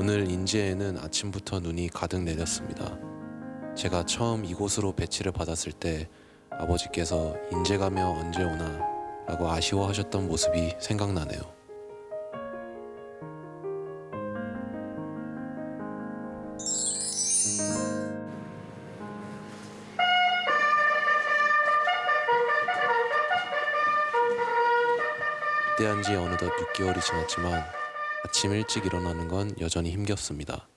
오늘 인제에는 아침부터 눈이 가득 내렸습니다. 제가 처음 이곳으로 배치를 받았을 때 아버지께서 인제 가며 언제 오나 라고 아쉬워하셨던 모습이 생각나네요. 입대한 지 어느덧 6개월이 지났지만 아침 일찍 일어나는 건 여전히 힘겹습니다.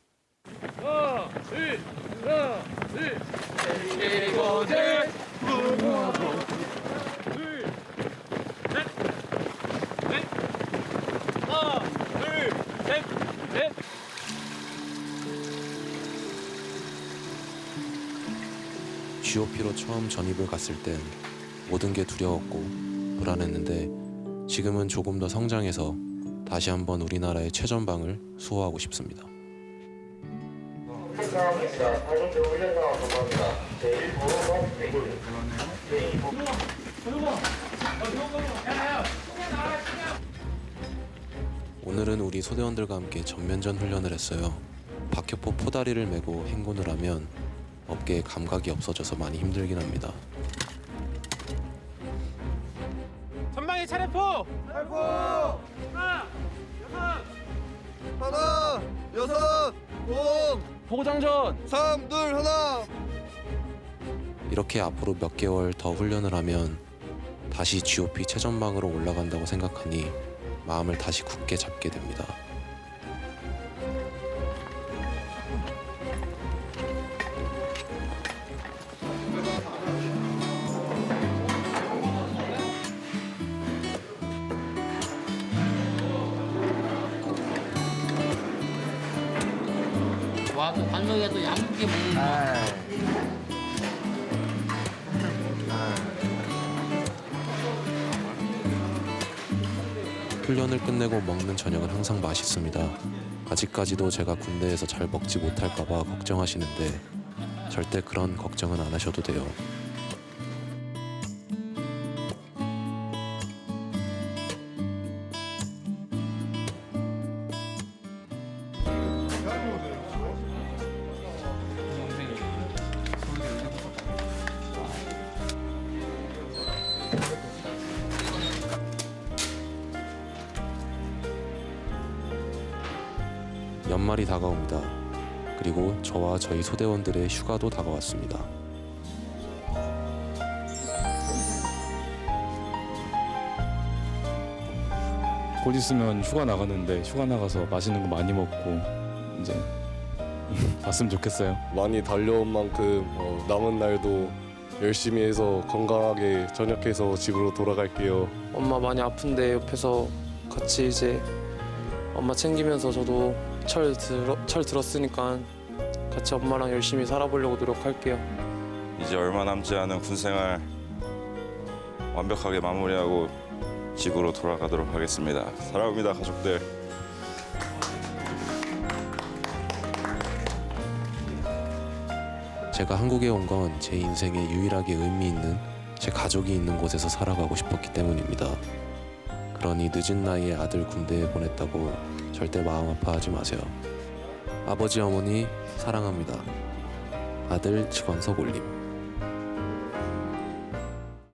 GOP로 처음 전입을 갔을 땐 모든 게 두려웠고 불안했는데 지금은 조금 더 성장해서 다시 한번 우리나라의 최전방을 수호하고 싶습니다. 훈련 상황입니다. 사전대 훈련 상황 감사합니다. 제1부 제2부 오늘은 우리 소대원들과 함께 전면전 훈련을 했어요. 박격포 포다리를 메고 행군을 하면 어깨에 감각이 없어져서 많이 힘들긴 합니다. 전방에 차례포. 하나, 여섯, 공, 보고장전. 삼, 둘, 하나. 이렇게 앞으로 몇 개월 더 훈련을 하면 다시 GOP 최전방으로 올라간다고 생각하니 마음을 다시 굳게 잡게 됩니다. 와서 반석에도 양국게 먹는 거. 훈련을 끝내고 먹는 저녁은 항상 맛있습니다. 아직까지도 제가 군대에서 잘 먹지 못할까봐 걱정하시는데 절대 그런 걱정은 안 하셔도 돼요. 연말이 다가옵니다. 그리고 저와 저희 소대원들의 휴가도 다가왔습니다. 곧 있으면 휴가 나가는데 휴가 나가서 맛있는 거 많이 먹고 이제 봤으면 좋겠어요. 많이 달려온 만큼 어, 남은 날도 열심히 해서 건강하게 전역해서 집으로 돌아갈게요. 엄마 많이 아픈데 옆에서 같이 이제 엄마 챙기면서 저도 철, 들어, 철 들었으니까 같이 엄마랑 열심히 살아보려고 노력할게요. 이제 얼마 남지 않은 군 생활 완벽하게 마무리하고 집으로 돌아가도록 하겠습니다. 사랑합니다, 가족들. 제가 한국에 온 건 제 인생에 유일하게 의미 있는 제 가족이 있는 곳에서 살아가고 싶었기 때문입니다. 그러니 늦은 나이에 아들 군대에 보냈다고 절대 마음 아파하지 마세요. 아버지 어머니 사랑합니다. 아들 직원석 올림.